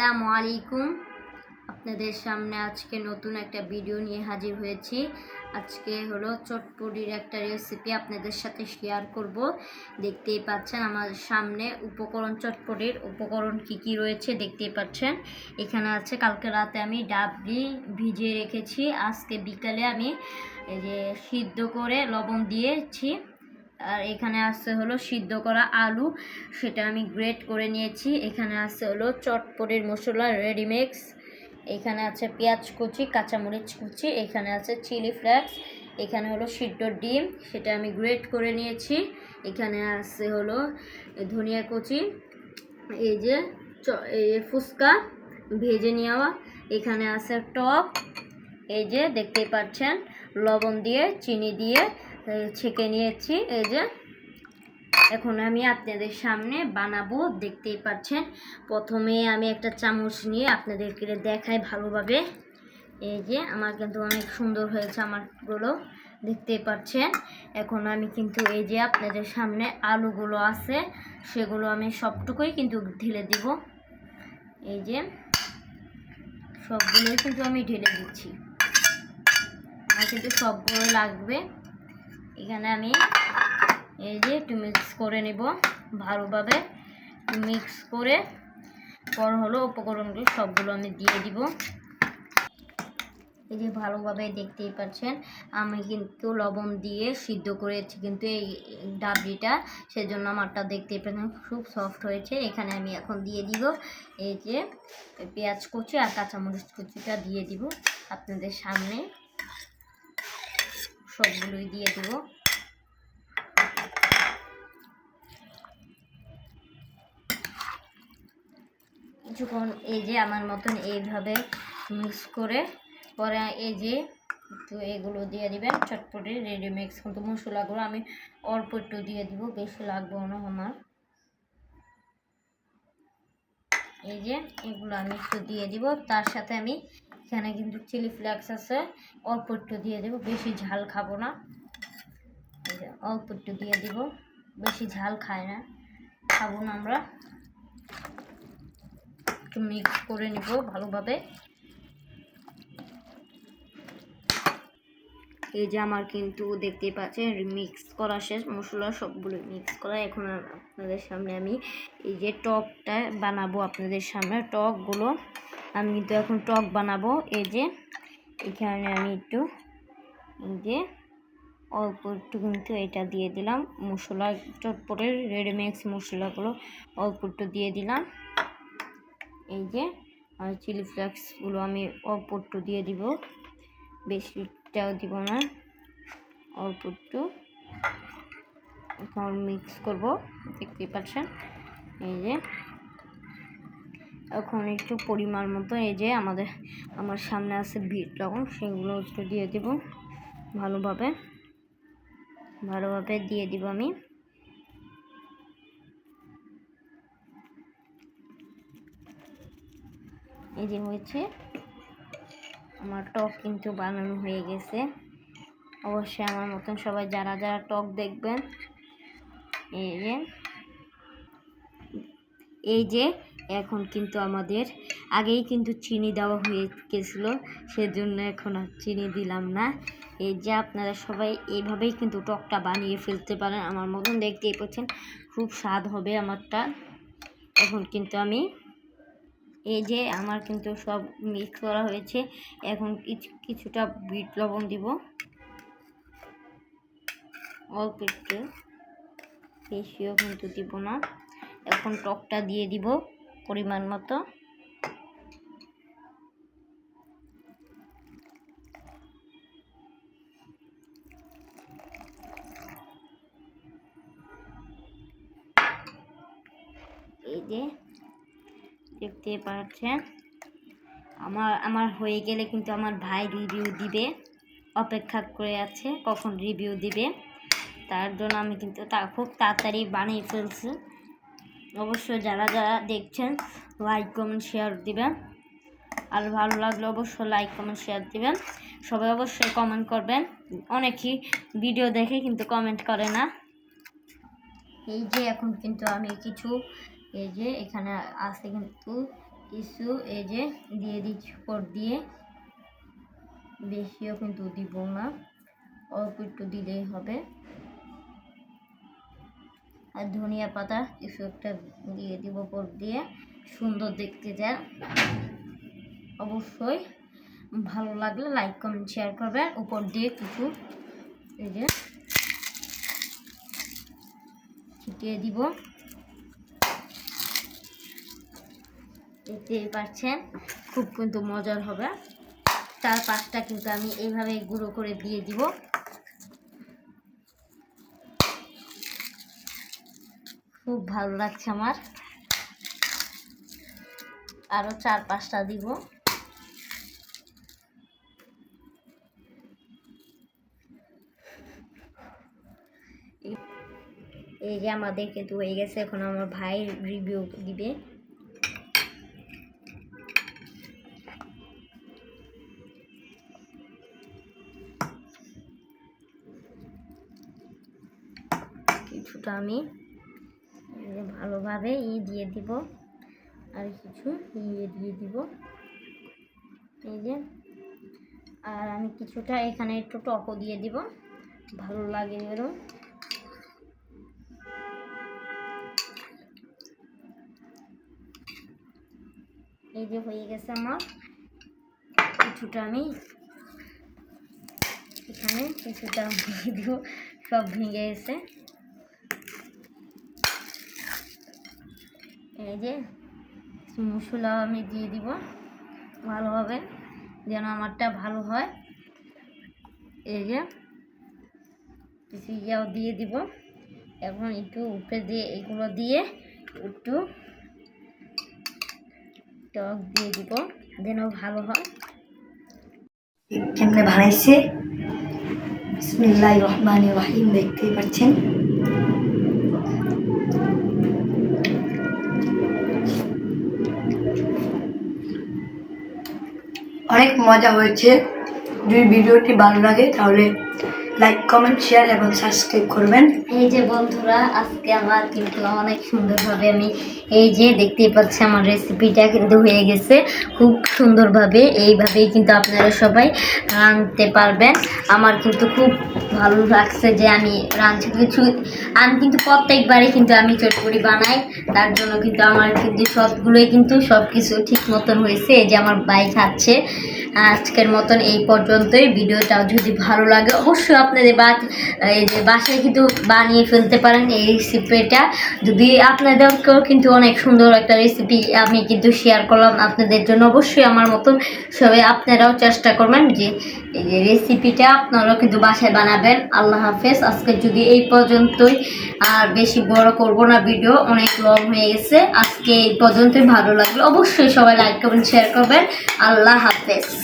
আসসালামু আলাইকুম। আপনাদের সামনে আজকে নতুন একটা ভিডিও নিয়ে হাজির হয়েছি। আজকে হলো চটপটির একটা রেসিপি আপনাদের সাথে শেয়ার করব। দেখতেই পাচ্ছেন আমার সামনে উপকরণ, চটপটির উপকরণ কি কি রয়েছে দেখতেই পাচ্ছেন। এখানে আছে, কালকে রাতে আমি ডাবলি ভিজিয়ে রেখেছি। আজকে বিকালে আমি এই যে সিদ্ধ করে লবণ দিয়েছি। আর এখানে আছে হলো সিদ্ধ করা আলু, সেটা আমি গ্রেট করে নিয়েছি। এখানে আছে হলো চটপটির মশলা, রেডিমিক্স। এখানে আছে পেঁয়াজ কুচি, কাঁচামরিচ কুচি, এখানে আছে চিলি ফ্লেক্স। এখানে হলো সিদ্ধ ডিম, সেটা আমি গ্রেট করে নিয়েছি। এখানে আছে হলো ধনিয়া কুচি, এই যে ফুচকা ভেজে নেওয়া। এখানে আছে টক, এই যে দেখতেই পাচ্ছেন, লবণ দিয়ে, চিনি দিয়ে। ছেঁকে নিয়েছি। এই যে, এখন আমি আপনাদের সামনে বানাবো। দেখতেই পাচ্ছেন, প্রথমে আমি একটা চামচ নিয়ে আপনাদেরকে দেখাই ভালোভাবে। এই যে, আমার কিন্তু অনেক সুন্দর হয়েছে আমারগুলো। দেখতেই পাচ্ছেন, এখন আমি কিন্তু এই যে আপনাদের সামনে আলুগুলো আছে, সেগুলো আমি সবটুকুই কিন্তু ঢেলে দিব। এই যে, সবগুলোই কিন্তু আমি ঢেলে দিচ্ছি। আমার কিন্তু সবগুলো লাগবে। এখানে আমি এই যে একটু মিক্স করে নেব ভালোভাবে। মিক্স করে পর হলো উপকরণগুলো সবগুলো আমি দিয়ে দিব। এই যে ভালোভাবে দেখতেই পাচ্ছেন, আমি কিন্তু লবণ দিয়ে সিদ্ধ করেছি কিন্তু এই ডাবলিটা সেজন্য আমারটা দেখতেই পাচ্ছেন খুব সফট হয়েছে। এখানে আমি এখন দিয়ে দিব এই যে পেঁয়াজ কুচি আর কাঁচামরিচ কুচিটা দিয়ে দিব আপনাদের সামনে। সবগুলোই দিয়ে দেবো। কিছুক্ষণ এই যে আমার মতন এইভাবে মিক্স করে, পরে এই যে একটু এগুলো দিয়ে দিবেন, চটপটে রেডি মিক্স কিন্তু মশলাগুলো আমি অল্প একটু দিয়ে দিব, বেশি লাগবে না আমার। এই যে এগুলো আমি একটু দিয়ে দিব, তার সাথে আমি এখানে কিন্তু চিলি ফ্লেক্স আছে। অল্প একটু দিয়ে দেবো, বেশি ঝাল খাব না। অল্প একটু দিয়ে দিব, বেশি ঝাল খায় না, খাব না আমরা। একটু মিক্স করে নিব ভালোভাবে। এই যে আমার কিন্তু দেখতেই পাচ্ছেন মিক্স করা শেষ, মশলা সবগুলো মিক্স করা। এখন আপনাদের সামনে আমি এই যে টকটা বানাবো আপনাদের সামনে। টকগুলো আমি কিন্তু এখন টক বানাবো। এই যে, এখানে আমি একটু এই যে অল্প একটু কিন্তু এটা দিয়ে দিলাম। মশলা চটপটের রেডিমিক্স মশলাগুলো অল্প একটু দিয়ে দিলাম। এই যে, আর চিলি ফ্লেক্সগুলো আমি অল্প একটু দিয়ে দিব। বেশিটাও দিব না, অল্প একটু। এখন মিক্স করব, দেখতেই পাচ্ছেন? এই যে এখন একটু পরিমাণ মতো এই যে আমাদের, আমার সামনে আছে বিট লবণ সেগুলো একটু দিয়ে দেব ভালোভাবে। ভালোভাবে দিয়ে দিব আমি। এই যে হয়েছে, আমার টক কিন্তু বানানো হয়ে গেছে। অবশ্যই আমার মতন সবাই যারা যারা টক দেখবেন, এই যে এই যে এখন কিন্তু আমাদের আগেই কিন্তু চিনি দেওয়া হয়ে গেছিল, সেজন্য এখন আর চিনি দিলাম না। এই যে আপনারা সবাই এইভাবেই কিন্তু টকটা বানিয়ে ফেলতে পারেন, আমার মতন দেখতেই পাচ্ছেন, খুব স্বাদ হবে আমারটা। এখন কিন্তু আমি এই যে আমার কিন্তু সব মিক্স করা হয়েছে, এখন কিছু, কিছুটা বিট লবণ দিব। অল্প একটু, বেশিও কিন্তু দিব না। এখন টকটা দিয়ে দিব। পরিমাণ মতো। এই যে দেখতে পাচ্ছেন। আমার আমার হয়ে গেলে কিন্তু আমার ভাই রিভিউ দিবে, অপেক্ষা করে আছে কখন রিভিউ দিবে। তার জন্য আমি কিন্তু তা, খুব তাড়াতাড়ি বানিয়ে ফেলছি। অবশ্যই যারা যারা দেখছেন লাইক কমেন্ট শেয়ার দিবেন। আর ভালো লাগলে অবশ্যই লাইক কমেন্ট শেয়ার দিবেন। সবাই অবশ্যই কমেন্ট করবেন। অনেকেই ভিডিও দেখে কিন্তু কমেন্ট করে না। এই যে এখন কিন্তু আমি কিছু, এই যে এখানে আছে কিন্তু কিছু, এই যে দিয়ে দিচ্ছি উপর দিয়ে। বেশিও কিন্তু দিব না। অল্প একটু দিলেই হবে। আর ধনিয়া পাতা কিছু একটা দিয়ে দিব উপর দিয়ে। সুন্দর দেখতে যায় অবশ্যই ভালো লাগলে লাইক কমেন্ট শেয়ার করবেন। উপর দিয়ে কিছু এই যে ছিটিয়ে দিব। দেখতেই পাচ্ছেন, খুব কিন্তু মজার হবে। তার পাশটা কিন্তু আমি এইভাবে গুঁড়ো করে দিয়ে দিব। খুব ভালো লাগছে আমার। আরও চার পাঁচটা দিব। এই যে আমাদের কিন্তু হয়ে গেছে, এখন আমার ভাই রিভিউ দিবে। কিছুটা আমি ভালোভাবে ই দিয়ে দিব। আর কিছু ইয়ে দিয়ে দিব। এই যে, আর আমি কিছুটা এখানে একটু টকও দিয়ে দিব। ভালো লাগে এরকম এই যে হয়ে গেছে আমার। কিছুটা আমি এখানে কিছুটা দিয়ে দিব। সব ভেঙে গেছে। এই যে মশলা আমি দিয়ে দিব ভালোভাবে যেন আমারটা ভালো হয়। এই যে ইয়াও দিয়ে দিব। এখন একটু উপরে দিয়ে এগুলো দিয়ে একটু টক দিয়ে দিব যেন ভালো হয়। কেমনে বানাইছে? বিসমিল্লাহ রহমান রহিম, দেখতেই পাচ্ছেন। মজা হয়েছে। যদি ভিডিওটি ভালো লাগে, তাহলে লাইক কমেন্ট শেয়ার এবং সাবস্ক্রাইব করবেন। এই যে বন্ধুরা, আজকে আমার কিন্তু অনেক সুন্দরভাবে আমি এই যে দেখতেই পাচ্ছি আমার রেসিপিটা কিন্তু হয়ে গেছে। খুব সুন্দরভাবে এইভাবেই কিন্তু আপনারা সবাই রাঁধতে পারবেন। আমার কিন্তু খুব ভালো লাগছে যে আমি রাঁধছি। কিছু আমি কিন্তু প্রত্যেকবারই কিন্তু আমি চটপটি বানাই। তার জন্য কিন্তু আমার কিন্তু সবগুলোই কিন্তু সব কিছু ঠিক মতন হয়েছে। এই যে আমার বাই খাচ্ছে। আজকের মতন এই পর্যন্তই। ভিডিওটা যদি ভালো লাগে, অবশ্যই আপনাদের বা এই যে বাসায় কিন্তু বানিয়ে ফেলতে পারেন এই রেসিপিটা যদি আপনাদেরকেও কিন্তু অনেক সুন্দর একটা রেসিপি আমি কিন্তু শেয়ার করলাম আপনাদের জন্য, অবশ্যই আমার মতন সবাই আপনারাও চেষ্টা করবেন যে এই যে রেসিপিটা আপনারাও কিন্তু বাসায় বানাবেন। আল্লাহ হাফেজ। আজকে যদি এই পর্যন্তই। আর বেশি বড় করব না, ভিডিও অনেক লং হয়ে গেছে। আজকে এই পর্যন্তই ভালো লাগল অবশ্যই সবাই লাইক করবেন শেয়ার করবেন। আল্লাহ হাফেজ।